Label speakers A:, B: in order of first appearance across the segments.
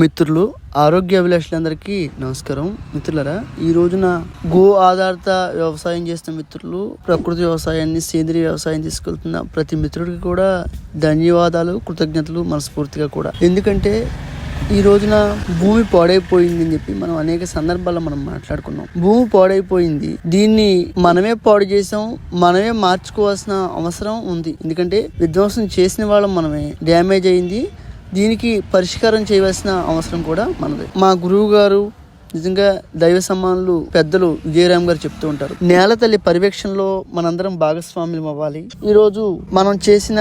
A: మిత్రులు ఆరోగ్య అభిలాషులందరికీ నమస్కారం. మిత్రులరా ఈ రోజున గో ఆధారిత వ్యవసాయం చేస్తున్న మిత్రులు ప్రకృతి వ్యవసాయాన్ని సేంద్రియ వ్యవసాయం తీసుకెళ్తున్న ప్రతి మిత్రుడికి కూడా ధన్యవాదాలు కృతజ్ఞతలు మనస్ఫూర్తిగా కూడా. ఎందుకంటే ఈ రోజున భూమి పాడైపోయింది అని చెప్పి మనం అనేక సందర్భాల్లో మనం మాట్లాడుకున్నాం. భూమి పాడైపోయింది. దీన్ని మనమే పాడు చేసాం మనమే మార్చుకోవాల్సిన అవసరం ఉంది. ఎందుకంటే విధ్వంసం చేసిన వాళ్ళం మనమే. డ్యామేజ్ అయింది దీనికి పరిష్కారం చేయవలసిన అవసరం కూడా మనది. మా గురువు గారు నిజంగా దైవ సమానులు పెద్దలు విజయరామ్ గారు చెప్తూ ఉంటారు. నేల తల్లి పర్యవేక్షణలో మనందరం భాగస్వామ్యం అవ్వాలి. ఈ రోజు మనం చేసిన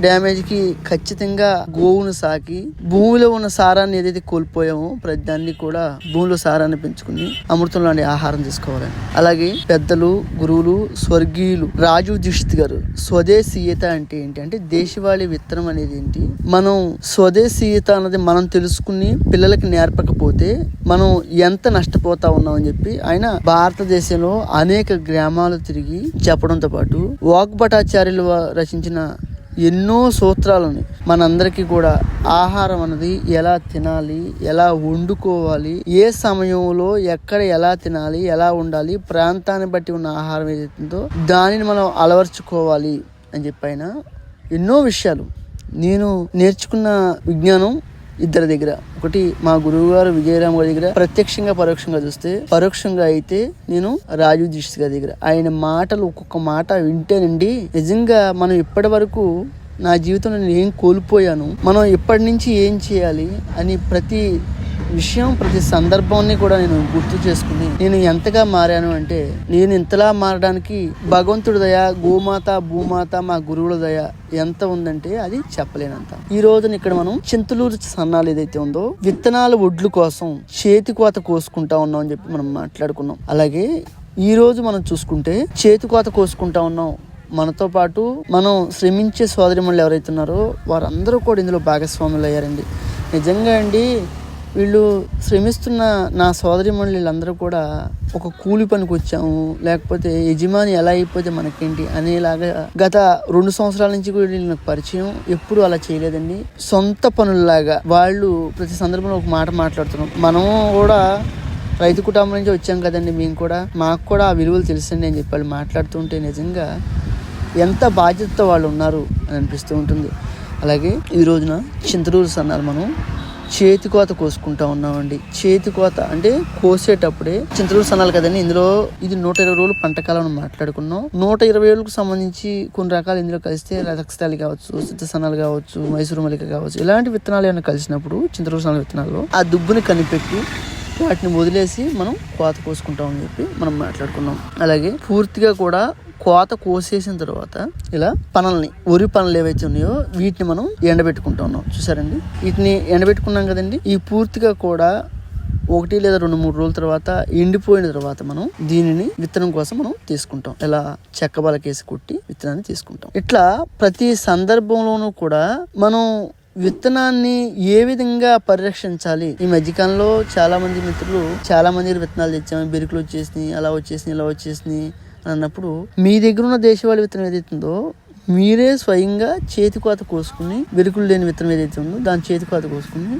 A: డ్యామేజ్కి ఖచ్చితంగా గోవును సాకి భూమిలో ఉన్న సారాన్ని ఏదైతే కోల్పోయామో ప్రతి దాన్ని కూడా భూమిలో సారాన్ని పెంచుకుని అమృతం లాంటి ఆహారం తీసుకోవాలని అలాగే పెద్దలు గురువులు స్వర్గీయులు రాజు దీక్షిత్ గారు స్వదేశీయత అంటే ఏంటి? అంటే దేశవాళీ విత్తనం అనేది ఏంటి? మనం స్వదేశీయత అన్నది మనం తెలుసుకుని పిల్లలకి నేర్పకపోతే మనం ఎంత నష్టపోతా ఉన్నామని చెప్పి ఆయన భారతదేశంలో అనేక గ్రామాలు తిరిగి చెప్పడంతో పాటు వాక్ భటాచార్యులు రచించిన ఎన్నో సూత్రాలని మనందరికీ కూడా ఆహారం అనేది ఎలా తినాలి ఎలా వండుకోవాలి ఏ సమయంలో ఎక్కడ ఎలా తినాలి ఎలా ఉండాలి ప్రాంతాన్ని బట్టి ఉన్న ఆహారం ఏదైతుందో దానిని మనం అలవర్చుకోవాలి అని చెప్పి ఎన్నో విషయాలు. నేను నేర్చుకున్న విజ్ఞానం ఇద్దరి దగ్గర. ఒకటి మా గురువు గారు విజయరామ్ గారి దగ్గర. ప్రత్యక్షంగా పరోక్షంగా చూస్తే పరోక్షంగా అయితే నేను రాజు దీక్షిత్ గారి దగ్గర. ఆయన మాటలు ఒక్కొక్క మాట వింటేనండి నిజంగా మనం ఇప్పటి వరకు నా జీవితంలో నేను ఏం కోల్పోయాను మనం ఇప్పటి నుంచి ఏం చేయాలి అని ప్రతి విషయం ప్రతి సందర్భాన్ని కూడా నేను గుర్తు చేసుకుని నేను ఎంతగా మారాను అంటే నేను ఇంతలా మారడానికి భగవంతుడి దయ గోమాత భూమాత మా గురువుల దయ ఎంత ఉందంటే అది చెప్పలేనంత. ఈ రోజున ఇక్కడ మనం చింతలూరు సన్నాలు ఏదైతే ఉందో విత్తనాల ఒడ్లు కోసం చేతి కోత కోసుకుంటా ఉన్నాం అని చెప్పి మనం మాట్లాడుకున్నాం. అలాగే ఈ రోజు మనం చూసుకుంటే చేతి కోత కోసుకుంటా ఉన్నాం. మనతో పాటు మనం శ్రమించే సోదరిమణులు ఎవరైతే ఉన్నారో వారందరూ కూడా ఇందులో భాగస్వాములు అయ్యారండి నిజంగా అండి వీళ్ళు శ్రమిస్తున్న నా సోదరి మండలిలందరూ కూడా ఒక కూలి పనికి వచ్చాము. లేకపోతే యజమాని ఎలా అయిపోతే మనకేంటి అనేలాగా గత రెండు సంవత్సరాల నుంచి కూడా వీళ్ళు నాకు పరిచయం. ఎప్పుడు అలా చేయలేదండి. సొంత పనుల్లాగా వాళ్ళు ప్రతి సందర్భంలో ఒక మాట మాట్లాడుతున్నాం. మనం కూడా రైతు కుటుంబం నుంచి వచ్చాం కదండి మేము కూడా. మాకు కూడా ఆ విలువలు తెలుసండి అని చెప్పి వాళ్ళు మాట్లాడుతుంటే నిజంగా ఎంత బాధ్యతతో వాళ్ళు ఉన్నారు అని అనిపిస్తూ ఉంటుంది. అలాగే ఈ రోజున చింతరూరు సన్నారు మనం చేతి కోత కోసుకుంటా ఉన్నామండి. చేతి కోత అంటే కోసేటప్పుడే చింతలు సన్నాలు కదండి. ఇందులో ఇది నూట ఇరవై రోజులు పంట కాలం మాట్లాడుకున్నాం. నూట ఇరవై రోజులకు సంబంధించి కొన్ని రకాలు ఇందులో కలిస్తే రక్తస్థాలి కావచ్చు సిద్ధ సన్నాలు కావచ్చు మైసూరు మల్లిక కావచ్చు ఇలాంటి విత్తనాలు ఏమైనా కలిసినప్పుడు చింతలు సన్నాల విత్తనాల్లో ఆ దుబ్బుని కనిపెట్టి వాటిని వదిలేసి మనం కోత కోసుకుంటామని చెప్పి మనం మాట్లాడుకున్నాం. అలాగే పూర్తిగా కూడా కోత కోసేసిన తర్వాత ఇలా పనల్ని వరి పనులు ఏవైతే ఉన్నాయో వీటిని మనం ఎండబెట్టుకుంటా ఉన్నాం. చూసారండి? వీటిని ఎండబెట్టుకున్నాం కదండి? ఈ పూర్తిగా కూడా ఒకటి లేదా రెండు మూడు రోజుల తర్వాత ఎండిపోయిన తర్వాత మనం దీనిని విత్తనం కోసం మనం తీసుకుంటాం. ఇలా చెక్క బలకేసి కొట్టి విత్తనాన్ని తీసుకుంటాం. ఇట్లా ప్రతి సందర్భంలోనూ కూడా మనం విత్తనాన్ని ఏ విధంగా పరిరక్షించాలి? ఈ మధ్యకాలంలో చాలా మంది మిత్రులు చాలా మంది విత్తనాలు తెచ్చాము బెరుకులు వచ్చేసినాయి అలా వచ్చేసినాయి ఇలా వచ్చేసినాయి. అన్నప్పుడు మీ దగ్గర ఉన్న దేశవాళీ విత్తనం ఏదైతుందో మీరే స్వయంగా చేతి కోత కోసుకుని వెలుకులు లేని విత్తనం ఏదైతే ఉందో దాని చేతి కోత కోసుకుని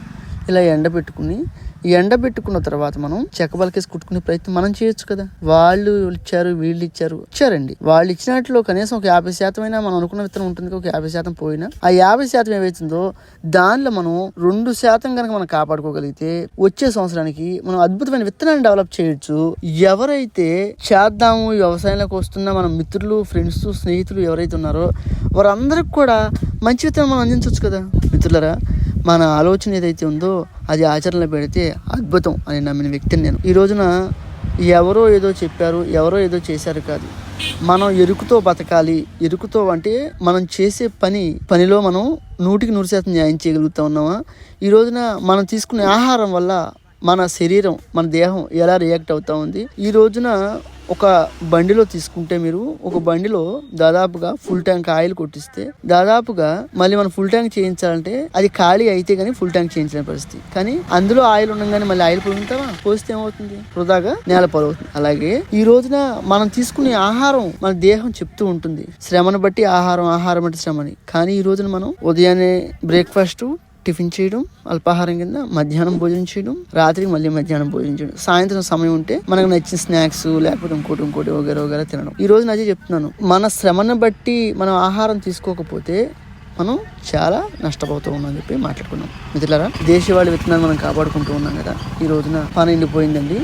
A: ఇలా ఎండబెట్టుకుని ఎండబెట్టుకున్న తర్వాత మనం చెక్కబలకేసి కుట్టుకునే ప్రయత్నం మనం చేయొచ్చు కదా. వాళ్ళు ఇచ్చారు వీళ్ళు ఇచ్చారు ఇచ్చారండి. వాళ్ళు ఇచ్చినట్లో కనీసం ఒక యాభై శాతం అయినా మనం అనుకున్న విత్తనం ఉంటుంది ఒక యాభై శాతం పోయినా ఆ యాభై శాతం ఏవైతుందో దానిలో మనం రెండు శాతం కనుక మనం కాపాడుకోగలిగితే వచ్చే సంవత్సరానికి మనం అద్భుతమైన విత్తనాన్ని డెవలప్ చేయొచ్చు. ఎవరైతే చేద్దాము వ్యవసాయంలోకి వస్తున్న మన మిత్రులు ఫ్రెండ్స్ స్నేహితులు ఎవరైతే ఉన్నారో వారందరికి కూడా మంచి విత్తనం మనం అందించవచ్చు కదా. మిత్రులరా మన ఆలోచన ఏదైతే ఉందో అది ఆచరణలో పెడితే అద్భుతం అని నమ్మిన వ్యక్తిని నేను. ఈ రోజున ఎవరో ఏదో చెప్పారు ఎవరో ఏదో చేశారు కాదు. మనం ఎరుకుతో బతకాలి. ఎరుకుతో అంటే మనం చేసే పని పనిలో మనం నూటికి నూరు శాతం న్యాయం చేయగలుగుతా ఉన్నామా? ఈ రోజున మనం తీసుకునే ఆహారం వల్ల మన శరీరం మన దేహం ఎలా రియాక్ట్ అవుతూ ఉంది? ఈ రోజున ఒక బండిలో తీసుకుంటే మీరు ఒక బండిలో దాదాపుగా ఫుల్ ట్యాంక్ ఆయిల్ కొట్టిస్తే దాదాపుగా మళ్ళీ మనం ఫుల్ ట్యాంక్ చేయించాలంటే అది ఖాళీ అయితే కానీ ఫుల్ ట్యాంక్ చేయించిన పరిస్థితి. కానీ అందులో ఆయిల్ ఉండగానే మళ్ళీ ఆయిల్ పొందుతావా పోస్తే ఏమవుతుంది? వృధాగా నేల పాలవుతుంది అలాగే ఈ రోజున మనం తీసుకునే ఆహారం మన దేహం చెప్తూ ఉంటుంది. శ్రమను బట్టి ఆహారం ఆహారం అంటే శ్రమని. కానీ ఈ రోజున మనం ఉదయాన్నే బ్రేక్ఫాస్ట్ టిఫిన్ చేయడం అల్పాహారం కింద మధ్యాహ్నం భోజనం చేయడం రాత్రికి మళ్ళీ మధ్యాహ్నం భోజనం చేయడం. సాయంత్రం సమయం ఉంటే మనకు నచ్చిన స్నాక్స్ లేకపోతే ఇంకోటి ఇంకోటి వగేర వగేర తినడం. ఈ రోజు అదే చెప్తున్నాను. మన శ్రమను బట్టి మనం ఆహారం తీసుకోకపోతే మనం చాలా నష్టపోతూ ఉన్నాం చెప్పి మాట్లాడుకున్నాం. మిత్రులారా దేశవాళి విత్తనాలు మనం కాపాడుకుంటూ ఉన్నాం కదా. ఈ రోజున పని ఎండిపోయిందండి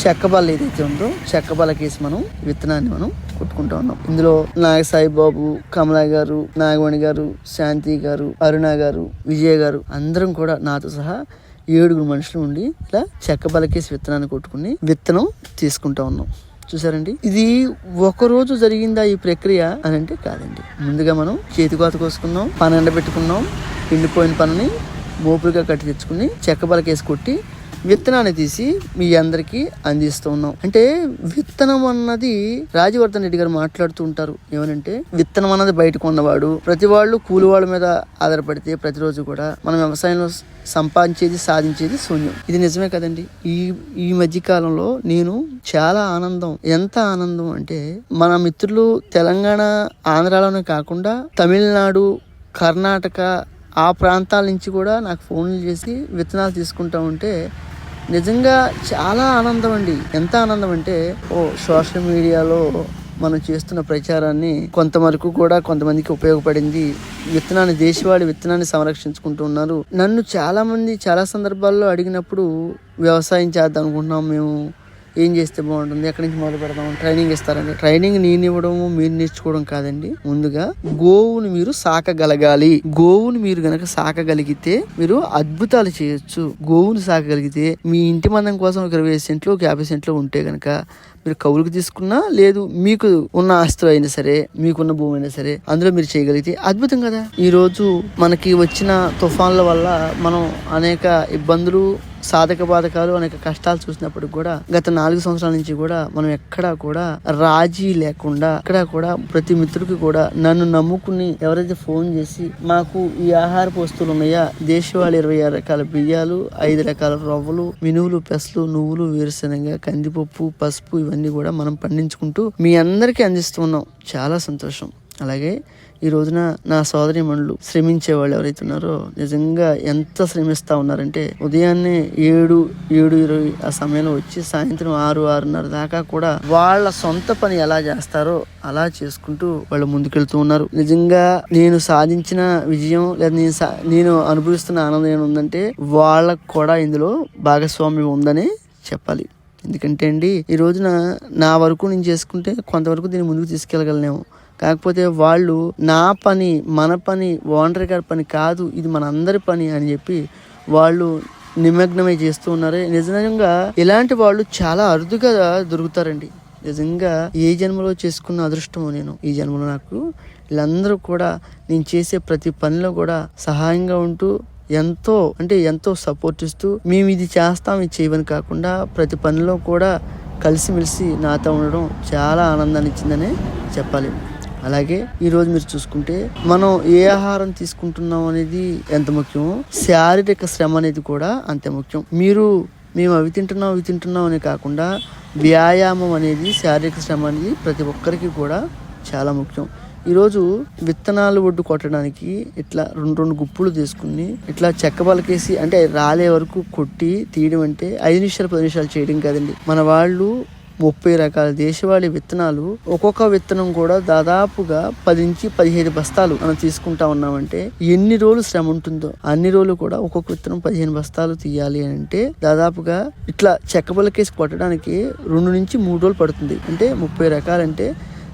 A: చెక్కబల్ల ఏదైతే ఉందో చెక్కబల్ల కేసి మనం విత్తనాన్ని మనం కొట్టుకుంటా ఉన్నాం. ఇందులో నాగ సాయిబాబు కమలా గారు నాగమణి గారు శాంతి గారు అరుణ గారు విజయ గారు అందరం కూడా నాతో సహా ఏడుగురు మనుషులు ఉండి ఇలా చెక్క బలకేసి విత్తనాన్ని కొట్టుకుని విత్తనం తీసుకుంటా ఉన్నాం. చూసారండి ఇది ఒక రోజు జరిగిందా ఈ ప్రక్రియ అని అంటే కాదండి. ముందుగా మనం చేతి కోత కోసుకున్నాం పని ఎండబెట్టుకున్నాం ఎండిపోయిన పనిని మోపులుగా కట్టి తెచ్చుకుని చెక్క బలకేసి కొట్టి విత్తనాన్ని తీసి మీ అందరికీ అందిస్తూ ఉన్నాం. అంటే విత్తనం అన్నది రాజవర్ధన్ రెడ్డి గారు మాట్లాడుతూ ఉంటారు. ఏమనంటే విత్తనం అన్నది బయటకు ఉన్నవాడు ప్రతి వాళ్ళు కూలి వాళ్ళ మీద ఆధారపడితే ప్రతిరోజు కూడా మనం వ్యవసాయంలో సంపాదించేది సాధించేది శూన్యం. ఇది నిజమే కదండి. ఈ ఈ మధ్య కాలంలో నేను చాలా ఆనందం. ఎంత ఆనందం అంటే మన మిత్రులు తెలంగాణ ఆంధ్రాలోనే కాకుండా తమిళనాడు కర్ణాటక ఆ ప్రాంతాల నుంచి కూడా నాకు ఫోన్లు చేసి విత్తనాలు తీసుకుంటా ఉంటే నిజంగా చాలా ఆనందం అండి. ఎంత ఆనందం అంటే ఓ సోషల్ మీడియాలో మనం చేస్తున్న ప్రచారాన్ని కొంతవరకు కూడా కొంతమందికి ఉపయోగపడింది. విత్తనాన్ని దేశవాళి విత్తనాన్ని సంరక్షించుకుంటూ ఉన్నారు. నన్ను చాలా మంది చాలా సందర్భాల్లో అడిగినప్పుడు వ్యవసాయం చేద్దాం అనుకుంటున్నాం మేము. ఏం చేస్తే బాగుంటుంది ఎక్కడి నుంచి మొదలు పెడదాం ట్రైనింగ్ ఇస్తారండి. ట్రైనింగ్ నేను ఇవ్వడము మీరు నేర్చుకోవడం కాదండి. ముందుగా గోవుని మీరు సాకగలగాలి. గోవుని మీరు గనక సాకగలిగితే మీరు అద్భుతాలు చేయొచ్చు. గోవుని సాకగలిగితే మీ ఇంటి మందం కోసం ఒక ఇరవై సెంట్లు ఒక యాభై సెంట్లు ఉంటే గనక మీరు కౌలుకు తీసుకున్నా లేదు మీకు ఉన్న ఆస్తులు అయినా సరే మీకున్న భూమి అయినా సరే అందులో మీరు చేయగలిగితే అద్భుతం కదా. ఈరోజు మనకి వచ్చిన తుఫాన్ల వల్ల మనం అనేక ఇబ్బందులు సాధక బాధకాలు అనేక కష్టాలు చూసినప్పుడు కూడా గత నాలుగు సంవత్సరాల నుంచి కూడా మనం ఎక్కడా కూడా రాజీ లేకుండా ఎక్కడా కూడా ప్రతి మిత్రుడికి కూడా నన్ను నమ్ముకుని ఎవరైతే ఫోన్ చేసి మాకు ఈ ఆహారపు వస్తువులు ఉన్నాయా దేశవాళీ ఇరవై ఆరు రకాల బియ్యాలు ఐదు రకాల రవ్వలు మినువులు పెసలు నువ్వులు వేరుశనగ కందిపప్పు పసుపు ఇవన్నీ కూడా మనం పండించుకుంటూ మీ అందరికీ అందిస్తున్నాం చాలా సంతోషం. అలాగే ఈ రోజున నా సోదరి మనులు శ్రమించే వాళ్ళు ఎవరైతే ఉన్నారో నిజంగా ఎంత శ్రమిస్తూ ఉన్నారంటే ఉదయాన్నే ఏడు ఏడు ఇరవై ఆ సమయంలో వచ్చి సాయంత్రం ఆరు ఆరున్నర దాకా కూడా వాళ్ళ సొంత పని ఎలా చేస్తారో అలా చేసుకుంటూ వాళ్ళు ముందుకెళ్తూ ఉన్నారు. నిజంగా నేను సాధించిన విజయం లేదా నేను సా- నేను అనుభవిస్తున్న ఆనందం ఏముందంటే వాళ్ళకు కూడా ఇందులో భాగస్వామ్యం ఉందని చెప్పాలి. ఎందుకంటే అండి ఈ రోజున నా వరకు నేను చేసుకుంటే కొంతవరకు దీన్ని ముందుకు తీసుకెళ్ళగలనేమో కాకపోతే వాళ్ళు నా పని మన పని ఓనర్ గారి పని కాదు ఇది మన అందరి పని అని చెప్పి వాళ్ళు నిమగ్నమై చేస్తూ ఉన్నారు. నిజంగా ఇలాంటి వాళ్ళు చాలా అరుదుగా దొరుకుతారండి. నిజంగా ఏ జన్మలో చేసుకున్న అదృష్టం నేను ఈ జన్మలో నాకు వీళ్ళందరూ కూడా నేను చేసే ప్రతి పనిలో కూడా సహాయంగా ఉంటూ ఎంతో అంటే ఎంతో సపోర్ట్ ఇస్తూ మేము ఇది చేస్తాం ఇది చేయమని కాకుండా ప్రతి పనిలో కూడా కలిసిమెలిసి నాతో ఉండడం చాలా ఆనందాన్ని ఇచ్చిందని చెప్పాలి. అలాగే ఈ రోజు మీరు చూసుకుంటే మనం ఏ ఆహారం తీసుకుంటున్నాం అనేది ఎంత ముఖ్యమో శారీరక శ్రమ అనేది కూడా అంతే ముఖ్యం. మీరు మేము అవి తింటున్నాం అవి తింటున్నాం అని కాకుండా వ్యాయామం అనేది శారీరక శ్రమ అనేది ప్రతి ఒక్కరికి కూడా చాలా ముఖ్యం. ఈరోజు విత్తనాలు ఒడ్డు కొట్టడానికి ఇట్లా రెండు రెండు గుప్పులు తీసుకుని ఇట్లా చెక్క పలకేసి అంటే రాలే వరకు కొట్టి తీయడం అంటే ఐదు నిమిషాలు పది నిమిషాలు చేయడం కాదండి. మన వాళ్ళు ముప్పై రకాల దేశవాళీ విత్తనాలు ఒక్కొక్క విత్తనం కూడా దాదాపుగా పది నుంచి పదిహేను బస్తాలు మనం తీసుకుంటా ఉన్నామంటే ఎన్ని రోజులు శ్రమ ఉంటుందో అన్ని రోజులు కూడా ఒక్కొక్క విత్తనం పదిహేను బస్తాలు తీయాలి అని అంటే దాదాపుగా ఇట్లా చెక్క చెక్కబలకేసి కొట్టడానికి రెండు నుంచి మూడు రోజులు పడుతుంది. అంటే ముప్పై రకాలంటే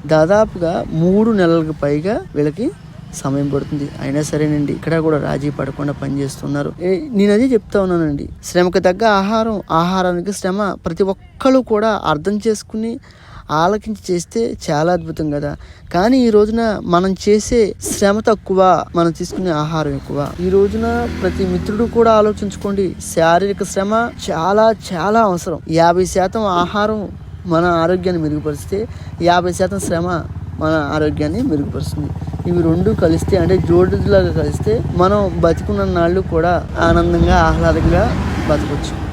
A: దాదాపుగా మూడు నెలలకు పైగా వీళ్ళకి సమయం పడుతుంది. అయినా సరేనండి ఇక్కడ కూడా రాజీ పడకుండా పనిచేస్తున్నారు. ఏ- నేను అదే చెప్తా ఉన్నానండి. శ్రమకు తగ్గ ఆహారం ఆహారానికి శ్రమ ప్రతి ఒక్కరు కూడా అర్థం చేసుకుని ఆలకించి చేస్తే చాలా అద్భుతం కదా. కానీ ఈ రోజున మనం చేసే శ్రమ తక్కువ మనం తీసుకునే ఆహారం ఎక్కువ. ఈ రోజున ప్రతి మిత్రుడు కూడా ఆలోచించుకోండి శారీరక శ్రమ చాలా చాలా అవసరం. యాభై శాతం ఆహారం మన ఆరోగ్యాన్ని మెరుగుపరిస్తే యాభై శాతం శ్రమ మన ఆరోగ్యాన్ని మెరుగుపరుస్తుంది. ఇవి రెండు కలిస్తే అంటే జోడులాగా కలిస్తే మనం బతికున్న నాళ్ళు కూడా ఆనందంగా ఆహ్లాదంగా బతకవచ్చు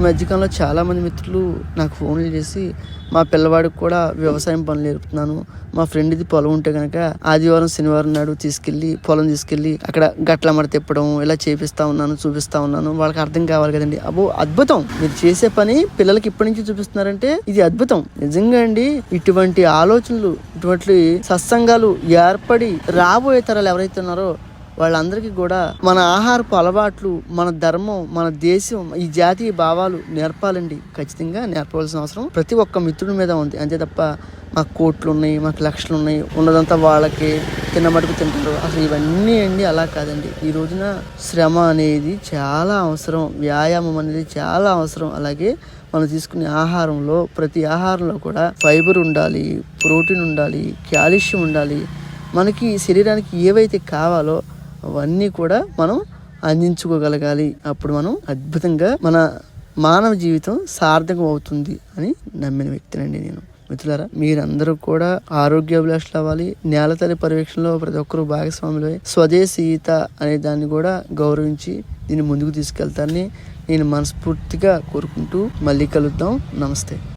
A: ఈ మధ్యకాలంలో చాలామంది మిత్రులు నాకు ఫోన్లు చేసి మా పిల్లవాడికి కూడా వ్యవసాయం పనులు నేర్పుతున్నాను. మా ఫ్రెండ్ది పొలం ఉంటే కనుక ఆదివారం శనివారం నాడు తీసుకెళ్ళి పొలం తీసుకెళ్ళి అక్కడ గట్ల మడ తిప్పడం ఇలా చేపిస్తా ఉన్నాను చూపిస్తా ఉన్నాను. వాళ్ళకి అర్థం కావాలి కదండి. అబ్బో అద్భుతం! మీరు చేసే పని పిల్లలకి ఇప్పటి నుంచి చూపిస్తున్నారంటే ఇది అద్భుతం. నిజంగా అండి ఇటువంటి ఆలోచనలు ఇటువంటి సత్సంగాలు ఏర్పడి రాబోయే తరాలు ఎవరైతే ఉన్నారో వాళ్ళందరికీ కూడా మన ఆహారపు అలవాట్లు మన ధర్మం మన దేశం ఈ జాతీయ భావాలు నేర్పాలండి. ఖచ్చితంగా నేర్పవలసిన అవసరం ప్రతి ఒక్క మిత్రుడి మీద ఉంది. అంతే తప్ప మాకు కోట్లు ఉన్నాయి మాకు లక్షలు ఉన్నాయి ఉన్నదంతా వాళ్ళకి. తిన్న తింటారు. అసలు ఇవన్నీ అండి అలా కాదండి. ఈ రోజున శ్రమ అనేది చాలా అవసరం. వ్యాయామం అనేది చాలా అవసరం. అలాగే మనం తీసుకునే ఆహారంలో ప్రతి ఆహారంలో కూడా ఫైబర్ ఉండాలి ప్రోటీన్ ఉండాలి కాల్షియం ఉండాలి. మనకి శరీరానికి ఏవైతే కావాలో అవన్నీ కూడా మనం అందించుకోగలగాలి. అప్పుడు మనం అద్భుతంగా మన మానవ జీవితం సార్థకం అవుతుంది అని నమ్మిన వ్యక్తినండి నేను. మిత్రులారా మీరందరూ కూడా ఆరోగ్యాభిలాషులు అవ్వాలి. నేల తల్లి పర్యవేక్షణలో ప్రతి ఒక్కరూ భాగస్వాములు స్వదేశీయత అనే దాన్ని కూడా గౌరవించి దీన్ని ముందుకు తీసుకెళ్తారని నేను మనస్ఫూర్తిగా కోరుకుంటూ మళ్ళీ కలుద్దాం. నమస్తే.